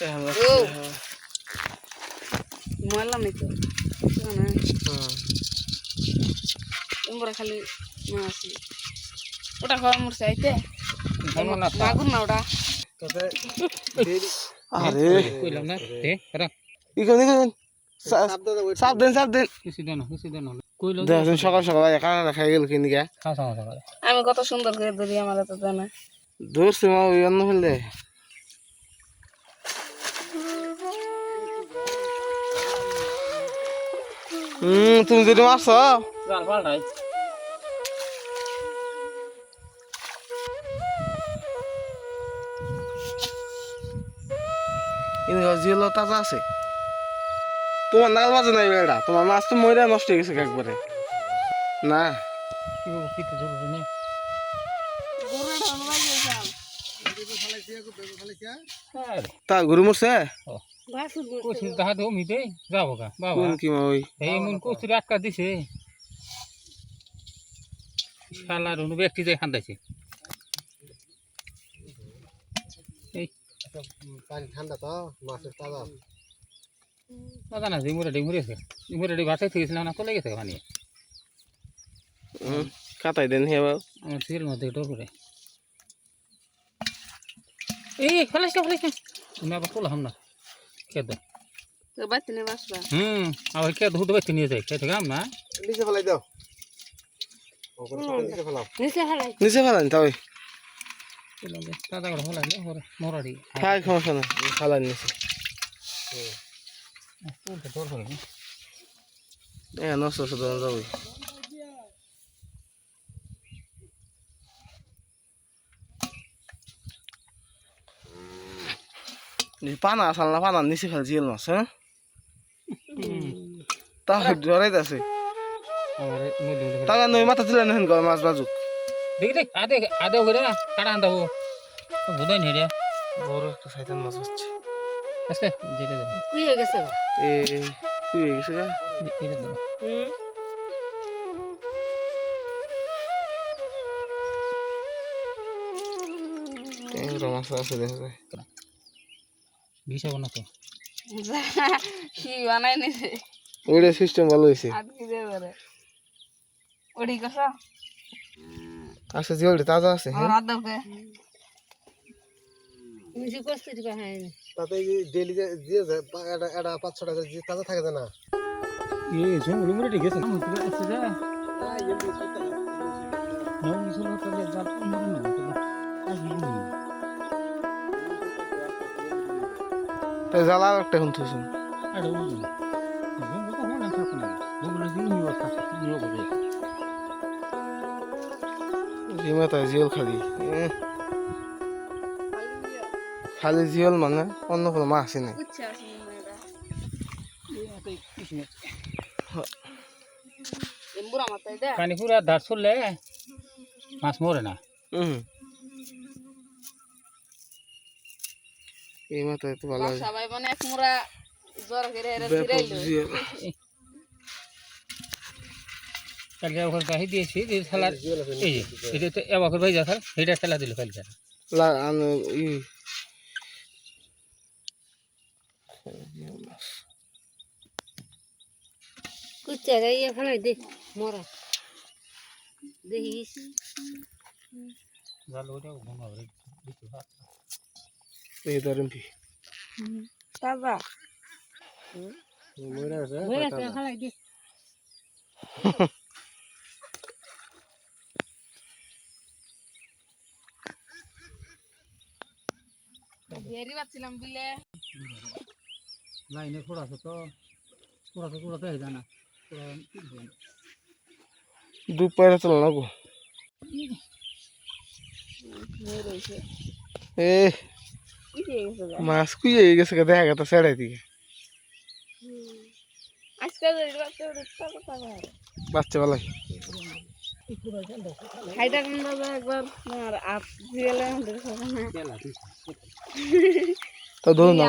হ্যাঁ। মারলাম নাই তো। না হুম। তোমরা খালি মাছ ওটা খাওয়া মরছে আইতে। মাগুর না ওটা। আরে। কইলাম না দে চাপ দাও, ওই চাপ দেন চাপ দেন। কিছু দেন কিছু দেন দেখুন সকাল সকাল একা খাই গেল আমি কত সুন্দর করে ধরি আমার তো জানা। ধরছে মা ওই অন্য ফেললে হুম তুমি যদি মারছ? জাল পাল্টাই কিন্তু তাজা আছে। তোমার নাল বাজে নাই বেড়া তোমার মাছ তো মরে নষ্ট হয়ে গেছে একবারে। না। আরে তা গরু মরছে? কোছি তাহা তো মিতে যাব কা বাবা। কি মা ওই? এই মন কোছি আটকা দিছে শালার অনু ব্যক্তি যে খান্দাইছে। এই। পানি ঠান্ডা তো মাছের তাজা না ডিমুরে ডিমুরে আছে। ডিমুরে ডি ভাষায় থেকে না চলে গেছে পানি হুম, কাটাই দেন হে বাবু। আমার সিল মধ্যে ডর করে এই ফেলাস না ফেলাস না। তুমি আবার তোলাম না। খেয়ে দাও তো বাতি নে বাসবা হুম আবার খেয়ে ধুতে পারছি নিয়ে যাই খেয়ে থাকলাম না? নিচে ফেলাই দাও। নিচে ফেলাও নিচে হারাই নিচে দাদা করে হলাই মরাড়ি খাই সমস্যা না ফেলান নিচে। এ নষ্ট শুধু পানা আসাল না পানার নিচে ফেল জিল মাছ হ্যাঁ? তা জরাইতে আছে। আমার মুদি মুদি তা নই মাথা দিলে না হেন মাছ বাজুক। দেখ দেখ আদে আদে করে না কাটা আনতে হব। বুধাই নেই রে। বড় একটা শয়তান মাছ হচ্ছে আস্তে যেতে দেবো। কুই হয়ে গেছে এ কি হয়ে গেছে গা। এটা হুম। ট্যাংরা মাছ আছে দেখা যায়। ভিসাবো না তো কি বানাই নিছে ওইটা সিস্টেম ভালো হয়েছে আটকে দিয়ে ধরে ওডি কসা আচ্ছা জিওলটা তাজা আছে আমার হ্যাঁ হাত দাও নিচে কষ্ট দিবা হ্যাঁ তাতে ডেলি দিয়ে যায় পা- এটা এটা পাঁচ ছ টাকা যে তাজা থাকে না এই জঙ্গল মুড়ে ঠিক আছে আমি তো আসছে যা নৌ মিশন করলে যা মরে না তো আসবি তাই জ্বালা একটা এখন থুইছেন আরে ওই জঙ্গল তো হনা থাকে না জঙ্গল দিন নিও থাকে নিও বলে জিমে তাই জিওল খালি। খালি জিওল মানে অন্য কোনো মাছ আছে নাই। পানি পুরা ধার চললে মাছ মরে না। এই মাথায় তো ভালো সবাই মানে এক মুরা জ্বর করে এরা ফিরাইলো। জিওল ওখানে কাহি দিয়েছি দিয়ে খেলার এই যে এটা তো এবার ভাই যা স্যার এটা খেলা দিল কাল লা আনো ই। কুচ্চা গাইয়া ফেলাই দে মরা। দেখিস? ওটা দিতে ধরেন কি? তাজা। মরে আছে হয়ে গেছে ফেলাই দে। বিলে। লাইনে সে তো সে থোড়া দেয় জানা। থোড়া দু পায়রা চলো না গো। রয়েছে এ? মাছ কুই হয়ে গেছে দেখা গেছে সেড়াই দিকে বাচ্চা তাহলে বেলায় না। ধরুন না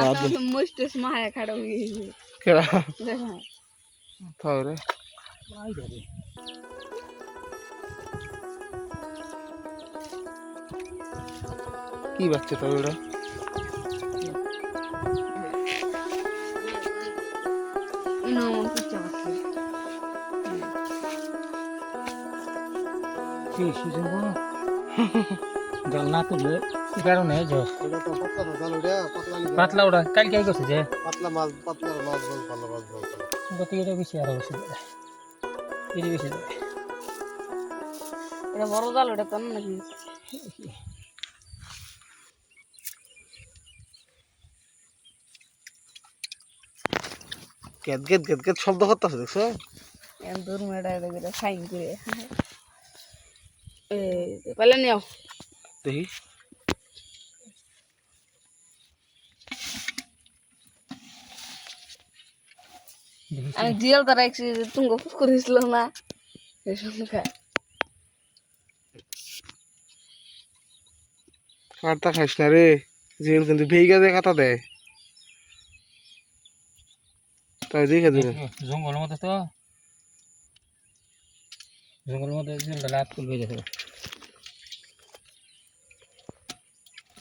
মুস্টেস মায়া খাড়া হয়ে গেছে। কেরা দেখা। তাহলে কি বাচ্চা তো বেশি সিজন জল না তুললে কারণে পাতলা জাল ওটা পাতলা কালকে আই করছে যে। পাতলা মাছ পাতলা মাছ বল ভালো মাছ বল গতি এটা বেশি আরও বেশি এটা বেশি এটা বড় জাল ওটা না নাকি? শব্দ করতেছে দেখছ? দূর মেয়েটা এটা করে। পালে নিও দেখি দেখি আমি জিয়াল তারা একসি তুঙ্গ ফুস করেছিল না এই সঙ্গে কারটা খাইস না রে জেল কিন্তু ভেইগা দিয়ে কাটা দেয় তাই দেখে দিবে জঙ্গলের মধ্যে তো জঙ্গলের মধ্যে জলটা লাভ তুলবে যেতে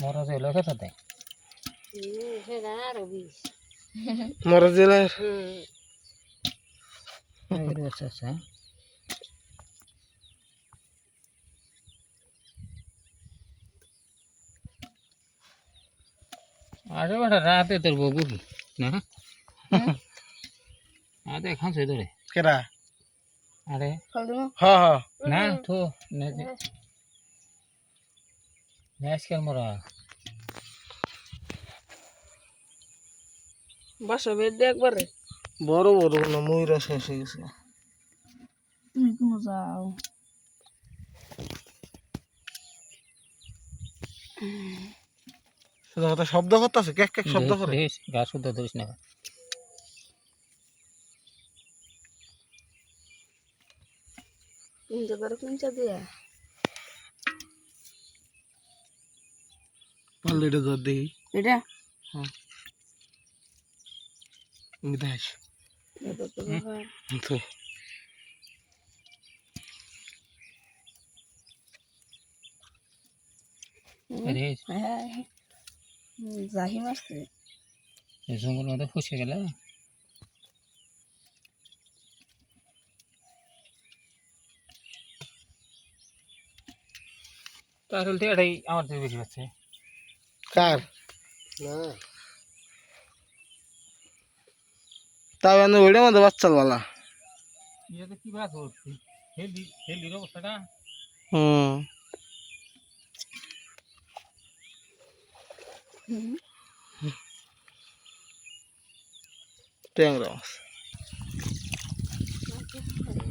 মরা যে লোকে তো দেয় মরা জেলের আচ্ছা আচ্ছা আরে বেটা রাতে তোর বউ কি না আরে খাঁচে ধরে কেডা আরে ফল দিমু হ হ না তো আজকাল মরা বাসা বেড দিয়ে একবারে। বড় বড় না ময়ূরা শেষ হয়ে গেছে। তুমি কোনো যাও? শুধু কথা শব্দ করতেছে কেক কেক শব্দ করে। গা শুদ্ধ ধরিস না। কিনতে পারো কিনতে দিয়ে। পারলে এটা ধর দেখি। এটা? আমি দেখ। তো হয় হ্যাঁ। জাহি মারছে। জঙ্গল মধ্যে ফুসে গেলে? তাহলে এটাই আমার বেশি পাচ্ছে কার না। তাও এনে ওইটা মধ্যে বাচ্চার বালা হুম। ট্যাংরা মাছ।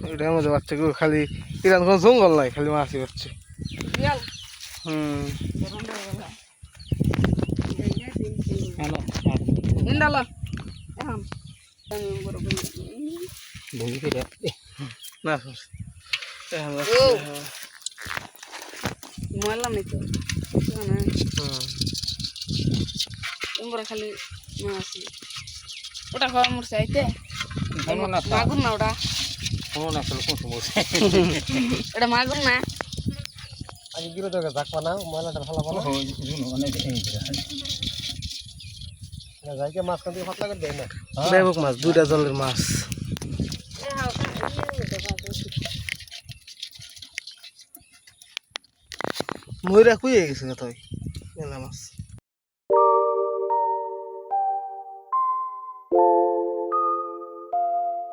এটার মধ্যে বাচ্চাগুলো খালি এখানে কোনো জঙ্গল নাই খালি মাছই হচ্ছে। হুম গরম হয়ে গেল হ্যালো ইন্দালো এখন আমি বড় বড় ভূমি ফিরে না সমস্যা। এখন ও। বাচ্চা- মরলাম নাই তো মানে হুম। তোমরা খালি ওটা খাওয়া কোনো না মাগুর না ওটা। না ওটা মাগুর না। গিয়ে তোকে জাকবা না ময়লাটা ভালো ভালো যাইকে মাছ কান দিয়ে পাতলা করে দেয় না। ব্যাপক মাছ, দুইটা জলের মাছ। ময়ূরা কুইয়ে গেছে তুই মেলা মাছ।